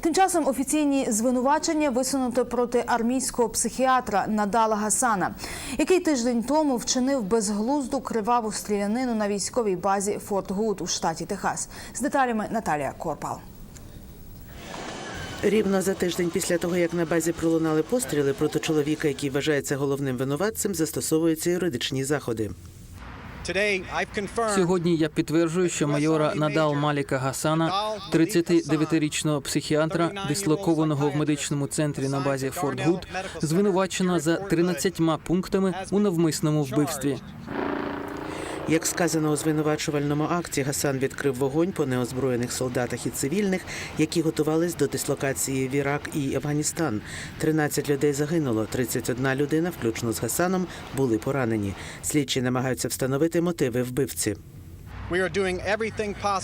Тим часом офіційні звинувачення висунуто проти армійського психіатра Надала Гасана, який тиждень тому вчинив безглузду криваву стрілянину на військовій базі Форт Гуд у штаті Техас. З деталями Наталія Корпал. Рівно за тиждень після того, як на базі пролунали постріли проти чоловіка, який вважається головним винуватцем, застосовуються юридичні заходи. Сьогодні я підтверджую, що майора Надал Маліка Гасана, 39-річного психіатра, дислокованого в медичному центрі на базі Форт Гуд, звинувачена за 13 пунктами у навмисному вбивстві. Як сказано у звинувачувальному акті, Гасан відкрив вогонь по неозброєних солдатах і цивільних, які готувались до дислокації в Ірак і Афганістан. 13 людей загинуло, 31 людина, включно з Гасаном, були поранені. Слідчі намагаються встановити мотиви вбивці.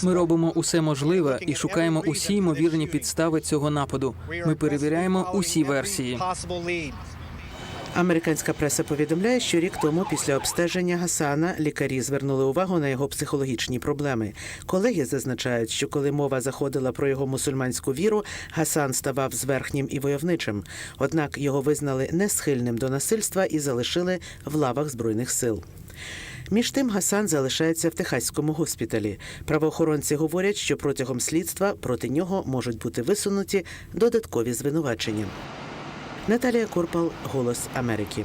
Ми робимо усе можливе і шукаємо усі ймовірні підстави цього нападу. Ми перевіряємо усі версії. Американська преса повідомляє, що рік тому, після обстеження Гасана, лікарі звернули увагу на його психологічні проблеми. Колеги зазначають, що коли мова заходила про його мусульманську віру, Гасан ставав зверхнім і войовничим. Однак його визнали несхильним до насильства і залишили в лавах збройних сил. Між тим Гасан залишається в техаському госпіталі. Правоохоронці говорять, що протягом слідства проти нього можуть бути висунуті додаткові звинувачення. Наталія Корпал, Голос Америки.